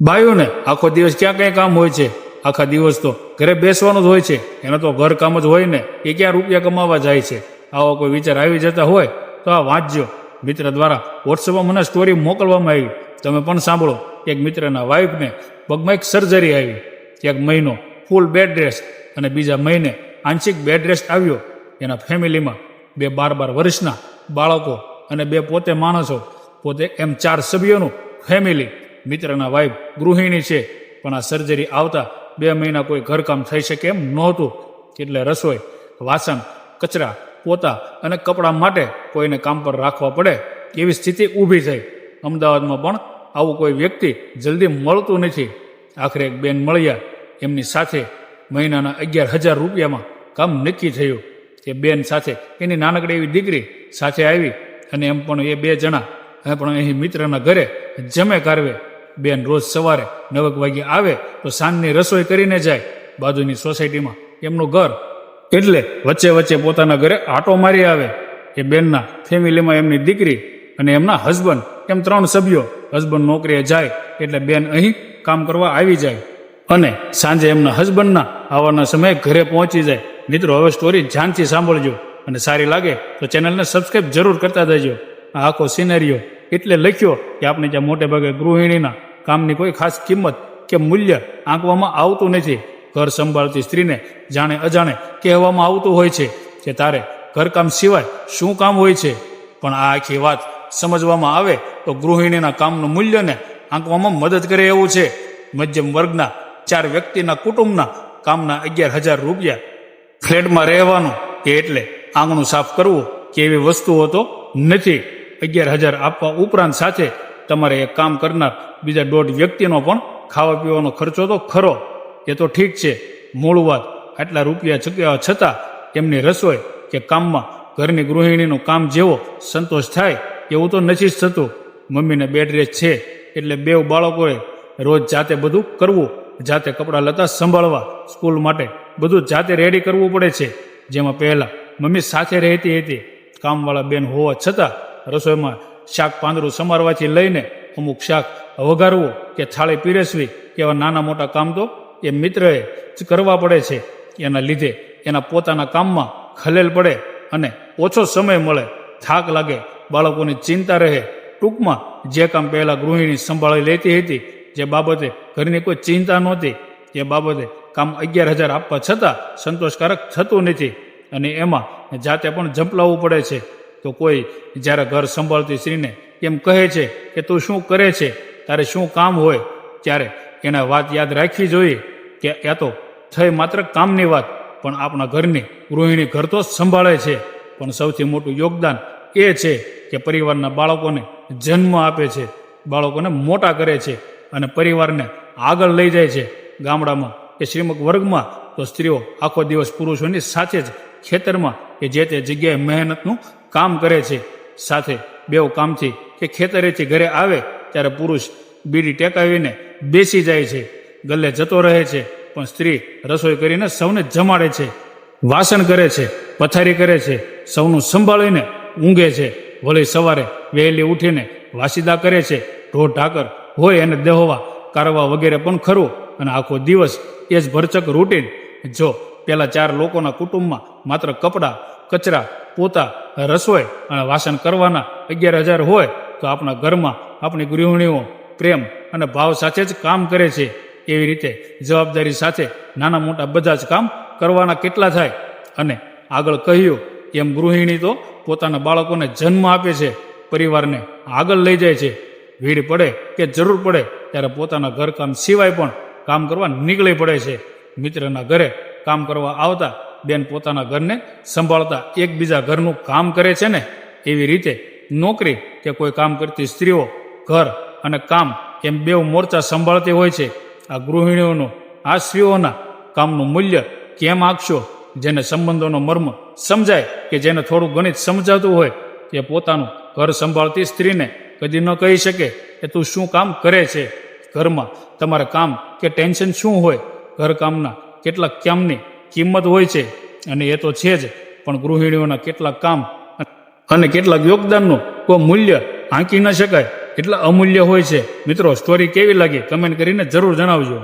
ભાઈઓને આખો દિવસ ક્યાં ક્યાં કામ હોય છે? આખા દિવસ તો ઘરે બેસવાનું જ હોય છે. એનો તો ઘર કામ જ હોય ને, એ ક્યાં રૂપિયા કમાવા જાય છે? આવો કોઈ વિચાર આવી જતા હોય, તો આ વાંચજો. મિત્ર દ્વારા વોટ્સઅપમાં મને સ્ટોરી મોકલવામાં આવી. તમે પણ સાંભળો. એક મિત્રના વાઈફને પગમાં એક સર્જરી આવી. એક મહિનો ફૂલ બેડ રેસ્ટ અને બીજા મહિને આંશિક બેડ રેસ્ટ આવ્યો. એના ફેમિલીમાં બે બાર બાર વર્ષના બાળકો અને બે પોતે માણસો. પોતે એમ ચાર સભ્યોનું ફેમિલી મિત્રના વાઈફ ગૃહિણી છે, પણ આ સર્જરી આવતા બે મહિના કોઈ ઘરકામ થઈ શકે એમ નહોતું. એટલે રસોઈ, વાસણ, કચરા, પોતા અને કપડાં માટે કોઈને કામ પર રાખવા પડે એવી સ્થિતિ ઊભી થઈ. અમદાવાદમાં પણ આવું કોઈ વ્યક્તિ જલ્દી મળતું નથી. આખરે એક બેન મળ્યા. એમની સાથે મહિનાના અગિયાર હજાર રૂપિયામાં કામ નક્કી થયું. એ બેન સાથે, એની નાનકડી એવી દીકરી સાથે આવી અને એમ પણ એ બે જણા. પણ અહીં મિત્રના ઘરે જમે કારવે બેન રોજ સવારે નવક વાગે આવે તો સાંજની રસોઈ કરીને જાય બાજુની સોસાયટીમાં. એમનું ઘર એટલે વચ્ચે વચ્ચે પોતાના ઘરે આટો મારી આવે. એ બેનના ફેમિલીમાં એમની દીકરી અને એમના હસબન્ડ, એમ ત્રણ સભ્યો. હસબન્ડ નોકરીએ જાય એટલે બેન અહીં કામ કરવા આવી જાય. અને સાંજે એમના હસબન્ડના આવવાના સમયે ઘરે પહોંચી જાય. મિત્રો, હવે સ્ટોરી ધ્યાનથી સાંભળજો અને સારી લાગે તો ચેનલને સબસ્ક્રાઈબ જરૂર કરતા દેજો આ આખો સિનેરિયો એટલે લખ્યો કે આપણે ત્યાં મોટે ભાગે ગૃહિણીના કામની કોઈ ખાસ કિંમત કે મૂલ્ય આંકવામાં આવતું નથી. ઘર સંભાળતી સ્ત્રીને જાણે અજાણે કહેવામાં આવતું હોય છે કે તારે ઘરકામ સિવાય શું કામ હોય છે? પણ આ આખી વાત સમજવામાં આવે તો ગૃહિણીના કામનું મૂલ્યને આંકવામાં મદદ કરે એવું છે. મધ્યમ વર્ગના ચાર વ્યક્તિના કુટુંબના કામના અગિયાર હજાર રૂપિયા ફ્લેટમાં રહેવાનું કે એટલે આંગણું સાફ કરવું કે એવી વસ્તુઓ તો નથી. અગિયાર હજાર આપવા ઉપરાંત સાથે તમારે એક કામ કરનાર બીજા દોઢ વ્યક્તિનો પણ ખાવા પીવાનો ખર્ચો તો ખરો. એ તો ઠીક છે. મૂળ વાત, આટલા રૂપિયા ચૂક્યા છતાં એમની રસોઈ કે કામમાં ઘરની ગૃહિણીનું કામ જેવો સંતોષ થાય એવું તો નથી જ થતું. મમ્મીને બેડ રેસ્ટ છે એટલે બેવ બાળકોએ રોજ જાતે બધું કરવું, જાતે કપડાં લતા સંભાળવા, સ્કૂલ માટે બધું જાતે રેડી કરવું પડે છે. જેમાં પહેલાં મમ્મી સાથે રહેતી હતી. કામવાળા બેન હોવા છતાં રસોઈમાં શાક પાંદરું સમારવાથી લઈને અમુક શાક વઘારવું કે થાળી પીરસવી એવા નાના મોટા કામ તો એ મિત્રએ જ કરવા પડે છે. એના લીધે એના પોતાના કામમાં ખલેલ પડે અને ઓછો સમય મળે. થાક લાગે, બાળકોની ચિંતા રહે. ટૂંકમાં જે કામ પહેલાં ગૃહિણી સંભાળી લેતી હતી, જે બાબતે ઘરની કોઈ ચિંતા નહોતી, એ બાબતે કામ અગિયાર હજાર આપવા છતાં સંતોષકારક થતું નથી અને એમાં જાતે પણ ઝંપલાવવું પડે છે. તો કોઈ જ્યારે ઘર સંભાળતી સ્ત્રીને એમ કહે છે કે તું શું કરે છે? તારે શું કામ હોય? ત્યારે એને વાત યાદ રાખવી જોઈએ કે એ તો થઈ માત્ર કામની વાત, પણ આપણા ઘરની ગૃહિણી ઘર તો સંભાળે છે. પણ સૌથી મોટું યોગદાન એ છે કે પરિવારના બાળકોને જન્મ આપે છે. બાળકોને મોટા કરે છે અને પરિવારને આગળ લઈ જાય છે. ગામડામાં કે શ્રીમક વર્ગમાં તો સ્ત્રીઓ આખો દિવસ પુરુષોની સાથે જ ખેતરમાં કે જે તે જગ્યાએ મહેનતનું કામ કરે છે, સાથે બેવ કામથી કે ખેતરેથી ઘરે આવે, ત્યારે પુરુષ બીડી ટેકાવીને બેસી જાય છે, ગલ્લે જતો રહે છે, પણ સ્ત્રી રસોઈ કરીને સૌને જમાડે છે, વાસણ કરે છે, પથારી કરે છે, સૌનું સંભાળીને ઊંઘે છે, વળી સવારે વહેલી ઉઠીને વાસીદા કરે છે, ઢોર ઢાકર હોય એને દેહોવા, કારવા વગેરે પણ ખરું, અને આખો દિવસ એ જ ભરચક રૂટીન જો પેલા ચાર લોકોના કુટુંબમાં માત્ર કપડાં, કચરા પોતા રસોઈ અને વાસણ કરવાના અગિયાર હજાર હોય, તો આપણા ઘરમાં આપણી ગૃહિણીઓ પ્રેમ અને ભાવ સાથે જ કામ કરે છે. એવી રીતે જવાબદારી સાથે નાના મોટા બધા જ કામ કરવાના કેટલા થાય? અને આગળ કહ્યું એમ ગૃહિણી તો પોતાના બાળકોને જન્મ આપે છે, પરિવારને આગળ લઈ જાય છે. ભીડ પડે કે જરૂર પડે ત્યારે પોતાના ઘરકામ સિવાય પણ કામ કરવા નીકળી પડે છે. મિત્રના ઘરે કામ કરવા આવતા બેન પોતાના ઘરને સંભાળતા એકબીજા ઘરનું કામ કરે છે ને, એવી રીતે નોકરી કે કોઈ કામ કરતી સ્ત્રીઓ ઘર અને કામ એમ બેવ મોરચા સંભાળતી હોય છે. આ ગૃહિણીઓનું, આ સ્ત્રીઓના કામનું મૂલ્ય કેમ આપશો? જેને સંબંધોનો મર્મ સમજાય કે જેને થોડું ગણિત સમજાતું હોય, તે પોતાનું ઘર સંભાળતી સ્ત્રીને કદી ન કહી શકે કે તું શું કામ કરે છે? ઘરમાં તમારે કામ કે ટેન્શન શું હોય? ઘરકામના કેટલાક કામની કિંમત હોય છે અને એ તો છે જ, પણ ગૃહિણીઓના કેટલાક કામ અને કેટલાક યોગદાનનું કોઈ મૂલ્ય આંકી ન શકાય. એટલા અમૂલ્ય હોય છે. મિત્રો સ્ટોરી કેવી લાગી? કમેન્ટ કરીને જરૂર જણાવજો.